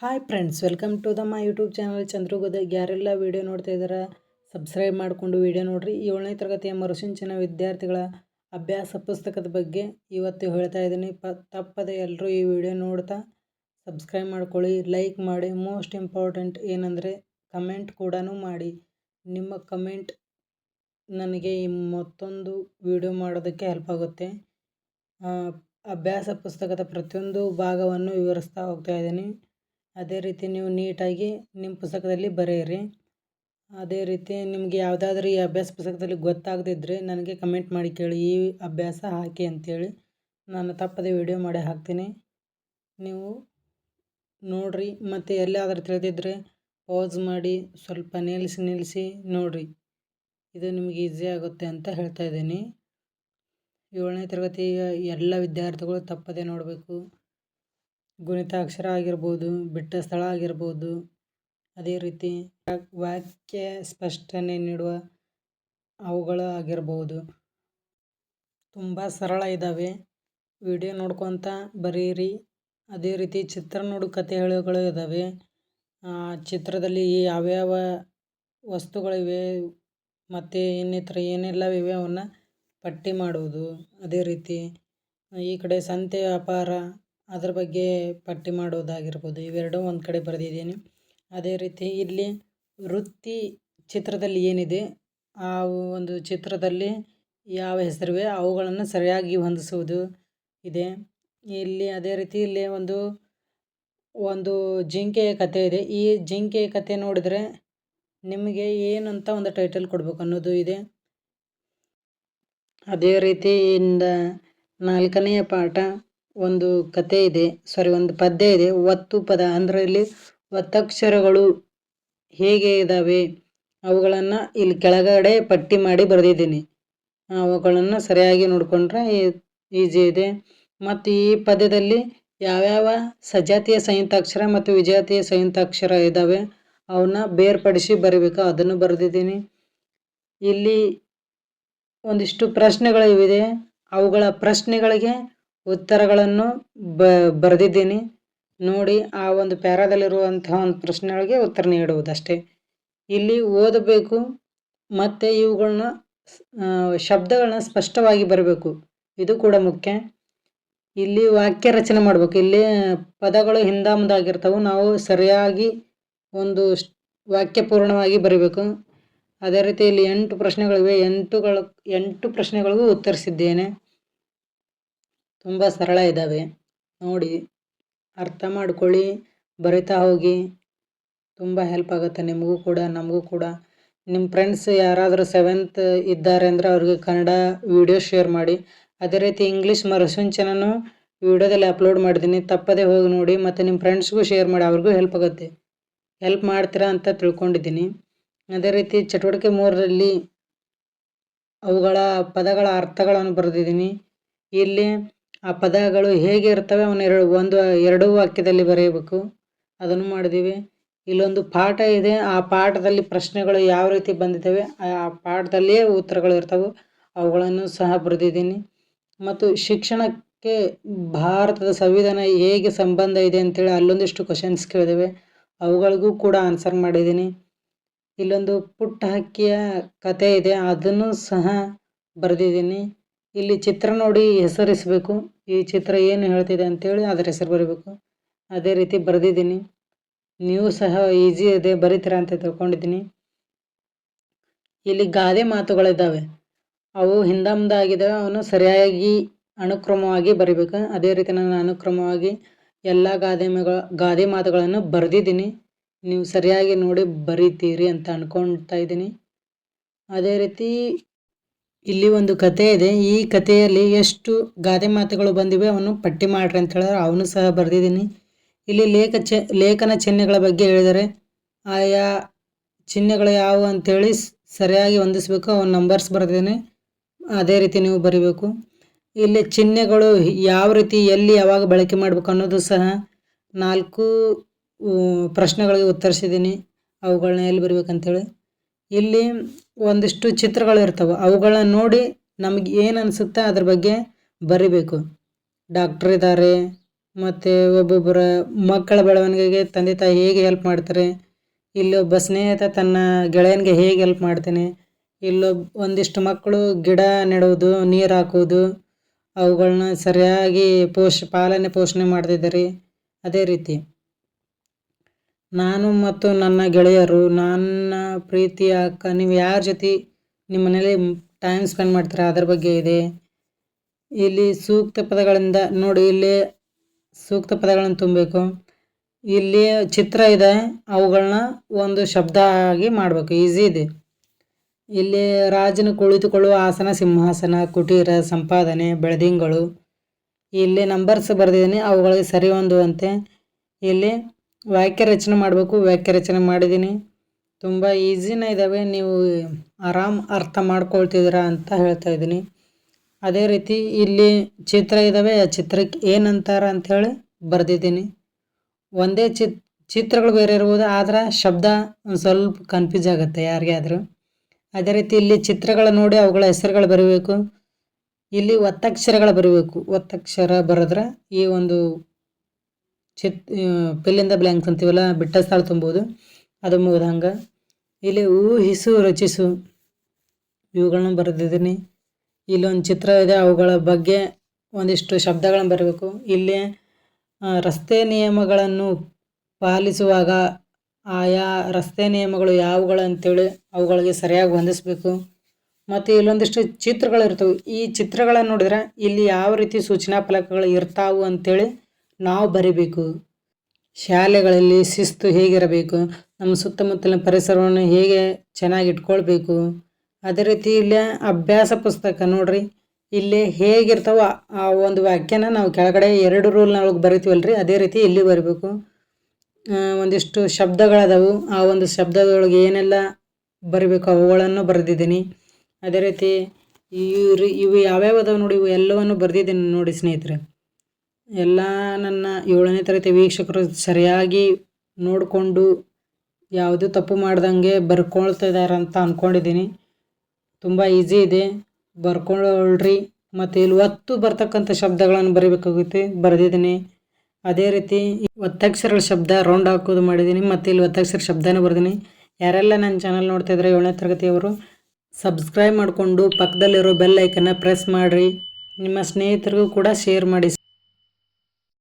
Hi friends welcome to the my YouTube channel ಚಂದ್ರಗೋದ ಯಾರೆಲ್ಲ video ನೋಡ್ತಾ ಇದ್ದಾರೆ ಸಬ್ಸ್ಕ್ರೈಬ್ ಮಾಡಿಕೊಂಡು ವೀಡಿಯೋ ನೋಡಿರಿ. ಏಳನೇ ತರಗತಿಯ ಮರುಸಿಂಚನ ವಿದ್ಯಾರ್ಥಿಗಳ ಅಭ್ಯಾಸ ಪುಸ್ತಕದ ಬಗ್ಗೆ ಇವತ್ತು ಹೇಳ್ತಾ ಇದ್ದೀನಿ. ಪ, ತಪ್ಪದೆ ಎಲ್ಲರೂ ಈ ವಿಡಿಯೋ ನೋಡ್ತಾ ಸಬ್ಸ್ಕ್ರೈಬ್ ಮಾಡ್ಕೊಳ್ಳಿ ಲೈಕ್ ಮಾಡಿ. ಮೋಸ್ಟ್ ಇಂಪಾರ್ಟೆಂಟ್ ಏನಂದರೆ ಕಮೆಂಟ್ ಕೂಡ ಮಾಡಿ. ನಿಮ್ಮ ಕಮೆಂಟ್ ನನಗೆ ಈ ಮತ್ತೊಂದು ವಿಡಿಯೋ ಮಾಡೋದಕ್ಕೆ ಹೆಲ್ಪ್ ಆಗುತ್ತೆ. ಅಭ್ಯಾಸ ಪುಸ್ತಕದ ಪ್ರತಿಯೊಂದು ಭಾಗವನ್ನು ವಿವರಿಸ್ತಾ ಹೋಗ್ತಾ ಇದ್ದೀನಿ. ಅದೇ ರೀತಿ ನೀವು ನೀಟಾಗಿ ನಿಮ್ಮ ಪುಸ್ತಕದಲ್ಲಿ ಬರೆಯಿರಿ. ಅದೇ ರೀತಿ ನಿಮಗೆ ಯಾವುದಾದ್ರೂ ಈ ಅಭ್ಯಾಸ ಪುಸ್ತಕದಲ್ಲಿ ಗೊತ್ತಾಗದಿದ್ದರೆ ನನಗೆ ಕಮೆಂಟ್ ಮಾಡಿ ಕೇಳಿ. ಈ ಅಭ್ಯಾಸ ಹಾಕಿ ಅಂತೇಳಿ ನಾನು ತಪ್ಪದೆ ವಿಡಿಯೋ ಮಾಡಿ ಹಾಕ್ತೀನಿ. ನೀವು ನೋಡಿರಿ. ಮತ್ತು ಎಲ್ಲಾದರೂ ತಿಳಿದಿದ್ದರೆ ಪಾಸ್ ಮಾಡಿ ಸ್ವಲ್ಪ ನಿಲ್ಲಿಸಿ ನಿಲ್ಲಿಸಿ ನೋಡಿರಿ. ಇದು ನಿಮಗೆ ಈಸಿ ಆಗುತ್ತೆ ಅಂತ ಹೇಳ್ತಾ ಇದ್ದೀನಿ. ಏಳನೇ ತರಗತಿಯ ಎಲ್ಲ ವಿದ್ಯಾರ್ಥಿಗಳು ತಪ್ಪದೆ ನೋಡಬೇಕು. ಗುಣಿತಾಕ್ಷರ ಆಗಿರ್ಬೋದು ಬಿಟ್ಟ ಸ್ಥಳ ಆಗಿರ್ಬೋದು. ಅದೇ ರೀತಿ ವಾಕ್ಯ ಸ್ಪಷ್ಟನೆ ನೀಡುವ ಅವುಗಳು ಆಗಿರ್ಬೋದು. ತುಂಬ ಸರಳ ಇದ್ದಾವೆ ವಿಡಿಯೋ ನೋಡ್ಕೊತ ಬರೀರಿ. ಅದೇ ರೀತಿ ಚಿತ್ರ ನೋಡು ಕತೆ ಹೇಳೋಗಳು ಇದ್ದಾವೆ ಚಿತ್ರದಲ್ಲಿ ಯಾವ್ಯಾವ ವಸ್ತುಗಳಿವೆ, ಮತ್ತು ಇನ್ನಿತರ ಏನೆಲ್ಲ ಇವೆ ಅವನ್ನ ಪಟ್ಟಿ ಮಾಡುವುದು. ಅದೇ ರೀತಿ ಈ ಕಡೆ ಸಂತೆ ವ್ಯಾಪಾರ ಅದ್ರ ಬಗ್ಗೆ ಪಟ್ಟಿ ಮಾಡೋದಾಗಿರ್ಬೋದು. ಇವೆರಡೂ ಒಂದು ಕಡೆ ಬರೆದಿದ್ದೀನಿ. ಅದೇ ರೀತಿ ಇಲ್ಲಿ ವೃತ್ತಿ ಚಿತ್ರದಲ್ಲಿ ಏನಿದೆ, ಆ ಒಂದು ಚಿತ್ರದಲ್ಲಿ ಯಾವ ಹೆಸರಿವೆ, ಅವುಗಳನ್ನು ಸರಿಯಾಗಿ ಹೊಂದಿಸುವುದು ಇದೆ. ಇಲ್ಲಿ ಅದೇ ರೀತಿ ಇಲ್ಲಿ ಒಂದು ಒಂದು ಜಿಂಕೆಯ ಕತೆ ಇದೆ. ಈ ಜಿಂಕೆಯ ಕತೆ ನೋಡಿದರೆ ನಿಮಗೆ ಏನಂತ ಒಂದು ಟೈಟಲ್ ಕೊಡಬೇಕು ಅನ್ನೋದು ಇದೆ. ಅದೇ ರೀತಿ ಇಂದ ನಾಲ್ಕನೆಯ ಪಾಠ ಒಂದು ಕತೆ ಇದೆ. ಸಾರಿ ಒಂದು ಪದ್ಯ ಇದೆ. ಒತ್ತು ಪದ. ಅಂದ್ರೆ ಇಲ್ಲಿ ಒತ್ತಕ್ಷರಗಳು ಹೇಗೆ ಇದ್ದಾವೆ ಅವುಗಳನ್ನು ಇಲ್ಲಿ ಕೆಳಗಡೆ ಪಟ್ಟಿ ಮಾಡಿ ಬರೆದಿದ್ದೀನಿ. ಅವುಗಳನ್ನು ಸರಿಯಾಗಿ ನೋಡಿಕೊಂಡ್ರೆ ಈಜಿ ಇದೆ. ಮತ್ತು ಈ ಪದ್ಯದಲ್ಲಿ ಯಾವ್ಯಾವ ಸಜಾತಿಯ ಸಂಯುಕ್ತಾಕ್ಷರ ಮತ್ತು ವಿಜಾತಿಯ ಸಂಯುಕ್ತಾಕ್ಷರ ಇದ್ದಾವೆ ಅವನ್ನ ಬೇರ್ಪಡಿಸಿ ಬರಬೇಕು. ಅದನ್ನು ಬರೆದಿದ್ದೀನಿ. ಇಲ್ಲಿ ಒಂದಿಷ್ಟು ಪ್ರಶ್ನೆಗಳಿವೆ. ಅವುಗಳ ಪ್ರಶ್ನೆಗಳಿಗೆ ಉತ್ತರಗಳನ್ನು ಬ, ಬರೆದಿದ್ದೀನಿ. ನೋಡಿ, ಆ ಒಂದು ಪ್ಯಾರಾದಲ್ಲಿರುವಂತಹ ಒಂದು ಪ್ರಶ್ನೆಗಳಿಗೆ ಉತ್ತರ ನೀಡುವುದಷ್ಟೇ. ಇಲ್ಲಿ ಓದಬೇಕು, ಮತ್ತು ಇವುಗಳನ್ನ ಶಬ್ದಗಳನ್ನ ಸ್ಪಷ್ಟವಾಗಿ ಬರಬೇಕು. ಇದು ಕೂಡ ಮುಖ್ಯ. ಇಲ್ಲಿ ವಾಕ್ಯ ರಚನೆ ಮಾಡಬೇಕು. ಇಲ್ಲಿ ಪದಗಳು ಹಿಂದ ಮುಂದಾಗಿರ್ತವೆ ನಾವು ಸರಿಯಾಗಿ ಒಂದು ವಾಕ್ಯ ಪೂರ್ಣವಾಗಿ ಬರೀಬೇಕು. ಅದೇ ರೀತಿ ಇಲ್ಲಿ ಎಂಟು ಪ್ರಶ್ನೆಗಳಿವೆ. ಎಂಟುಗಳು, ಎಂಟು ಪ್ರಶ್ನೆಗಳಿಗೂ ಉತ್ತರಿಸಿದ್ದೇನೆ. ತುಂಬ ಸರಳ ಇದ್ದಾವೆ ನೋಡಿ, ಅರ್ಥ ಮಾಡ್ಕೊಳ್ಳಿ, ಬರಿತಾ ಹೋಗಿ. ತುಂಬ ಹೆಲ್ಪ್ ಆಗುತ್ತೆ ನಿಮಗೂ ಕೂಡ, ನಮಗೂ ಕೂಡ. ನಿಮ್ಮ ಫ್ರೆಂಡ್ಸ್ ಯಾರಾದರೂ ಸೆವೆಂತ್ ಇದ್ದಾರೆ ಅಂದರೆ ಅವ್ರಿಗೆ ಕನ್ನಡ ವಿಡಿಯೋ ಶೇರ್ ಮಾಡಿ. ಅದೇ ರೀತಿ ಇಂಗ್ಲೀಷ್ ಮರುಸಂಚನೂ ವಿಡಿಯೋದಲ್ಲಿ ಅಪ್ಲೋಡ್ ಮಾಡಿದ್ದೀನಿ ತಪ್ಪದೆ ಹೋಗಿ ನೋಡಿ, ಮತ್ತು ನಿಮ್ಮ ಫ್ರೆಂಡ್ಸ್ಗೂ ಶೇರ್ ಮಾಡಿ, ಅವ್ರಿಗೂ ಹೆಲ್ಪ್ ಆಗುತ್ತೆ. ಹೆಲ್ಪ್ ಮಾಡ್ತೀರಾ ಅಂತ ತಿಳ್ಕೊಂಡಿದ್ದೀನಿ. ಅದೇ ರೀತಿ ಚಟುವಟಿಕೆ ಮೂರರಲ್ಲಿ ಅವುಗಳ ಪದಗಳ ಅರ್ಥಗಳನ್ನು ಬರೆದಿದ್ದೀನಿ. ಇಲ್ಲಿ ಆ ಪದಗಳು ಹೇಗೆ ಇರ್ತವೆ ಅವನ್ನ ಎರಡು, ಒಂದು, ಎರಡು ವಾಕ್ಯದಲ್ಲಿ ಬರೆಯಬೇಕು. ಅದನ್ನು ಮಾಡಿದ್ದೀವಿ. ಇಲ್ಲೊಂದು ಪಾಠ ಇದೆ. ಆ ಪಾಠದಲ್ಲಿ ಪ್ರಶ್ನೆಗಳು ಯಾವ ರೀತಿ ಬಂದಿದ್ದಾವೆ, ಆ ಪಾಠದಲ್ಲಿಯೇ ಉತ್ತರಗಳು ಇರ್ತವೆ. ಅವುಗಳನ್ನು ಸಹ ಬರೆದಿದ್ದೀನಿ. ಮತ್ತು ಶಿಕ್ಷಣಕ್ಕೆ ಭಾರತದ ಸಂವಿಧಾನ ಹೇಗೆ ಸಂಬಂಧ ಇದೆ ಅಂತೇಳಿ ಅಲ್ಲೊಂದಿಷ್ಟು ಕ್ವಶನ್ಸ್ ಕೇಳಿದ್ದೇವೆ ಅವುಗಳಿಗೂ ಕೂಡ ಆನ್ಸರ್ ಮಾಡಿದ್ದೀನಿ. ಇಲ್ಲೊಂದು ಪುಟ್ಟ ಹಕ್ಕಿಯ ಕತೆ ಇದೆ. ಅದನ್ನು ಸಹ ಬರೆದಿದ್ದೀನಿ. ಇಲ್ಲಿ ಚಿತ್ರ ನೋಡಿ ಹೆಸರಿಸಬೇಕು. ಈ ಚಿತ್ರ ಏನು ಹೇಳ್ತಿದೆ ಅಂತೇಳಿ ಅದರ ಹೆಸರು ಬರೀಬೇಕು. ಅದೇ ರೀತಿ ಬರೆದಿದ್ದೀನಿ. ನೀವು ಸಹ ಈಸಿ ಇದೆ ಬರೀತೀರಾ ಅಂತ ತಿಳ್ಕೊಂಡಿದ್ದೀನಿ. ಇಲ್ಲಿ ಗಾದೆ ಮಾತುಗಳಿದ್ದಾವೆ. ಅವು ಹಿಂದಮ್ದಾಗಿದ್ದಾವೆ ಮುಂದೆ ಅವನು ಸರಿಯಾಗಿ ಅನುಕ್ರಮವಾಗಿ ಬರಿಬೇಕು. ಅದೇ ರೀತಿ ನಾನು ಅನುಕ್ರಮವಾಗಿ ಎಲ್ಲ ಗಾದೆ ಗಾದೆ ಮಾತುಗಳನ್ನು ಬರೆದಿದ್ದೀನಿ. ನೀವು ಸರಿಯಾಗಿ ನೋಡಿ ಬರೀತೀರಿ ಅಂತ ಅಂದ್ಕೊಳ್ತಾ ಇದ್ದೀನಿ. ಅದೇ ರೀತಿ ಇಲ್ಲಿ ಒಂದು ಕತೆ ಇದೆ. ಈ ಕಥೆಯಲ್ಲಿ ಎಷ್ಟು ಗಾದೆ ಮಾತುಗಳು ಬಂದಿವೆ ಅವನು ಪಟ್ಟಿ ಮಾಡ್ರಿ ಅಂತ ಹೇಳಿದ್ರೆ ಅವನು ಸಹ ಬರೆದಿದ್ದೀನಿ. ಇಲ್ಲಿ ಲೇಖ ಚ, ಲೇಖನ ಚಿಹ್ನೆಗಳ ಬಗ್ಗೆ ಹೇಳಿದರೆ, ಆಯಾ ಚಿಹ್ನೆಗಳು ಯಾವುವು ಅಂತೇಳಿ ಸರಿಯಾಗಿ ಹೊಂದಿಸ್ಬೇಕು. ಅವನ ನಂಬರ್ಸ್ ಬರೆದಿದ್ದೀನಿ. ಅದೇ ರೀತಿ ನೀವು ಬರಿಬೇಕು. ಇಲ್ಲಿ ಚಿಹ್ನೆಗಳು ಯಾವ ರೀತಿ, ಎಲ್ಲಿ, ಯಾವಾಗ ಬಳಕೆ ಮಾಡಬೇಕು ಅನ್ನೋದು ಸಹ ನಾಲ್ಕು ಪ್ರಶ್ನೆಗಳಿಗೆ ಉತ್ತರಿಸಿದ್ದೀನಿ. ಅವುಗಳನ್ನ ಎಲ್ಲಿ ಬರಿಬೇಕಂತೇಳಿ. ಇಲ್ಲಿ ಒಂದಿಷ್ಟು ಚಿತ್ರಗಳು ಇರ್ತವೆ. ಅವುಗಳನ್ನ ನೋಡಿ ನಮಗೆ ಏನು ಅನಿಸುತ್ತೆ ಅದ್ರ ಬಗ್ಗೆ ಬರಿಬೇಕು. ಡಾಕ್ಟ್ರ್ ಇದ್ದಾರೆ ಮತ್ತು ಒಬ್ಬೊಬ್ಬರ ಮಕ್ಕಳ ಬೆಳವಣಿಗೆಗೆ ತಂದೆ ತಾಯಿ ಹೇಗೆ ಹೆಲ್ಪ್ ಮಾಡ್ತಾರೆ ಇಲ್ಲೊಬ್ಬ ಸ್ನೇಹಿತ ತನ್ನ ಗೆಳೆಯನಿಗೆ ಹೇಗೆ ಹೆಲ್ಪ್ ಮಾಡ್ತಾನೆ ಇಲ್ಲೊಬ್ಬ ಒಂದಿಷ್ಟು ಮಕ್ಕಳು ಗಿಡ ನೆಡೋದು ನೀರು ಹಾಕೋದು ಅವುಗಳನ್ನ ಸರಿಯಾಗಿ ಪೋಷ ಪಾಲನೆ ಪೋಷಣೆ ಮಾಡ್ತಿದ್ದಾರೆ. ಅದೇ ರೀತಿ. ನಾನು ಮತ್ತು ನನ್ನ ಗೆಳೆಯರು, ನನ್ನ ಪ್ರೀತಿಯ ಅಕ್ಕ, ನೀವು ಯಾರ ಜೊತೆ ನಿಮ್ಮ ಮನೇಲಿ ಟೈಮ್ ಸ್ಪೆಂಡ್ ಮಾಡ್ತೀರಾ? ಅದ್ರ ಬಗ್ಗೆ ಇದೆ. ಇಲ್ಲಿ ಸೂಕ್ತ ಪದಗಳಿಂದ ನೋಡಿ, ಇಲ್ಲಿ ಸೂಕ್ತ ಪದಗಳನ್ನು ತುಂಬಬೇಕು. ಇಲ್ಲಿ ಚಿತ್ರ ಇದೆ ಅವುಗಳನ್ನ ಒಂದು ಶಬ್ದ ಆಗಿ ಮಾಡಬೇಕು ಈಸಿ ಇದೆ. ಇಲ್ಲಿ ರಾಜನು ಕುಳಿತುಕೊಳ್ಳುವ ಆಸನ, ಸಿಂಹಾಸನ, ಕುಟೀರ, ಸಂಪಾದನೆ, ಬೆಳದಿಂಗಳು. ಇಲ್ಲಿ ನಂಬರ್ಸ್ ಬರೆದಿದ್ದೀನಿ, ಅವುಗಳಿಗೆ ಸರಿ ಹೊಂದುವಂತೆ ಇಲ್ಲಿ ವಾಕ್ಯ ರಚನೆ ಮಾಡಬೇಕು ವಾಕ್ಯ ರಚನೆ ಮಾಡಿದ್ದೀನಿ. ತುಂಬ ಈಸಿನೇ ಇದ್ದಾವೆ ನೀವು ಆರಾಮ್ ಅರ್ಥ ಮಾಡ್ಕೊಳ್ತಿದ್ದೀರಾ ಅಂತ ಹೇಳ್ತಾ ಇದ್ದೀನಿ. ಅದೇ ರೀತಿ ಇಲ್ಲಿ ಚಿತ್ರ ಇದ್ದಾವೆ ಆ ಚಿತ್ರಕ್ಕೆ ಏನಂತಾರ ಅಂಥೇಳಿ ಬರೆದಿದ್ದೀನಿ. ಒಂದೇ ಚಿತ್, ಚಿತ್ರಗಳು ಬೇರೆ ಇರ್ಬೋದು, ಆದ್ರೆ ಶಬ್ದ ಸ್ವಲ್ಪ ಕನ್ಫ್ಯೂಸ್ ಆಗುತ್ತೆ ಯಾರಿಗೆ ಆದರೂ. ಅದೇ ರೀತಿ ಇಲ್ಲಿ ಚಿತ್ರಗಳ ನೋಡಿ ಅವುಗಳ ಹೆಸರುಗಳು ಬರೀಬೇಕು. ಇಲ್ಲಿ ಒತ್ತಕ್ಷರಗಳು ಬರೀಬೇಕು. ಒತ್ತಕ್ಷರ ಬರೆದ್ರೆ ಈ ಒಂದು ಚಿತ್ ಪಿಲ್ಲಿಂದ ಬ್ಲ್ಯಾಂಕ್ಸ್ ಅಂತೀವಲ್ಲ, ಬಿಟ್ಟ ಸ್ಥಳ ತುಂಬೋದು, ಅದು ಮುಗ್ದಂಗೆ ಇಲ್ಲಿ ಊಹಿಸು, ರಚಿಸು ಇವುಗಳನ್ನ ಬರೆದಿದ್ದೀನಿ. ಇಲ್ಲೊಂದು ಚಿತ್ರ ಇದೆ, ಅವುಗಳ ಬಗ್ಗೆ ಒಂದಿಷ್ಟು ಶಬ್ದಗಳನ್ನು ಬರಬೇಕು. ಇಲ್ಲಿ ರಸ್ತೆ ನಿಯಮಗಳನ್ನು ಪಾಲಿಸುವಾಗ ಆಯಾ ರಸ್ತೆ ನಿಯಮಗಳು ಯಾವುಗಳು ಅಂತೇಳಿ ಅವುಗಳಿಗೆ ಸರಿಯಾಗಿ ಹೊಂದಿಸ್ಬೇಕು. ಮತ್ತು ಇಲ್ಲೊಂದಿಷ್ಟು ಚಿತ್ರಗಳಿರ್ತವೆ. ಈ ಚಿತ್ರಗಳನ್ನು ನೋಡಿದ್ರೆ ಇಲ್ಲಿ ಯಾವ ರೀತಿ ಸೂಚನಾ ಫಲಕಗಳು ಇರ್ತಾವು ಅಂತೇಳಿ ನಾವು ಬರಿಬೇಕು. ಶಾಲೆಗಳಲ್ಲಿ ಶಿಸ್ತು ಹೇಗಿರಬೇಕು? ನಮ್ಮ ಸುತ್ತಮುತ್ತಲಿನ ಪರಿಸರವನ್ನು ಹೇಗೆ ಚೆನ್ನಾಗಿ ಇಟ್ಕೊಳ್ಬೇಕು ಅದೇ ರೀತಿ ಇಲ್ಲೇ ಅಭ್ಯಾಸ ಪುಸ್ತಕ ನೋಡ್ರಿ. ಇಲ್ಲಿ ಹೇಗಿರ್ತಾವ ಆ ಒಂದು ವಾಕ್ಯನ ನಾವು ಕೆಳಗಡೆ ಎರಡು ರೂಲ್ನೊಳಗೆ ಬರಿತೀವಲ್ರಿ? ಅದೇ ರೀತಿ ಇಲ್ಲಿ ಬರಿಬೇಕು. ಒಂದಿಷ್ಟು ಶಬ್ದಗಳದಾವು. ಆ ಒಂದು ಶಬ್ದದೊಳಗೆ ಏನೆಲ್ಲ ಬರಿಬೇಕು? ಅವುಗಳನ್ನು ಬರೆದಿದ್ದೀನಿ. ಅದೇ ರೀತಿ ಇವು ಇವು ಯಾವ್ಯಾವ ಅದಾವೆ ನೋಡಿ, ಇವು ಎಲ್ಲವನ್ನು ಬರೆದಿದ್ದೀನಿ ನೋಡಿ ಸ್ನೇಹಿತರೆ. ಎಲ್ಲ ನನ್ನ ಏಳನೇ ತರಗತಿ ವೀಕ್ಷಕರು ಸರಿಯಾಗಿ ನೋಡಿಕೊಂಡು ಯಾವುದು ತಪ್ಪು ಮಾಡ್ದಂಗೆ ಬರ್ಕೊಳ್ತಿದ್ದಾರೆ ಅಂತ ಅಂದ್ಕೊಂಡಿದ್ದೀನಿ ತುಂಬ ಈಸಿ ಇದೆ. ಬರ್ಕೊಳ್ಳ್ರಿ ಮತ್ತು ಇಲ್ಲಿ ಒತ್ತು ಬರ್ತಕ್ಕಂಥ ಶಬ್ದಗಳನ್ನು ಬರಿಬೇಕಾಗುತ್ತೆ. ಬರೆದಿದ್ದೀನಿ. ಅದೇ ರೀತಿ ಒತ್ತಕ್ಷರಗಳ ಶಬ್ದ ರೌಂಡ್ ಹಾಕೋದು ಮಾಡಿದ್ದೀನಿ. ಮತ್ತು ಇಲ್ಲಿ ಒತ್ತಕ್ಷರ ಶಬ್ದನೂ ಬರೆದೀನಿ. ಯಾರೆಲ್ಲ ನನ್ನ ಚಾನಲ್ ನೋಡ್ತಾ ಇದ್ದಾರೆ ಏಳನೇ ತರಗತಿಯವರು ಸಬ್ಸ್ಕ್ರೈಬ್ ಮಾಡಿಕೊಂಡು ಪಕ್ಕದಲ್ಲಿರೋ ಬೆಲ್ ಐಕನ್ನ ಪ್ರೆಸ್ ಮಾಡಿರಿ. ನಿಮ್ಮ ಸ್ನೇಹಿತರಿಗೂ ಕೂಡ ಶೇರ್ ಮಾಡಿ.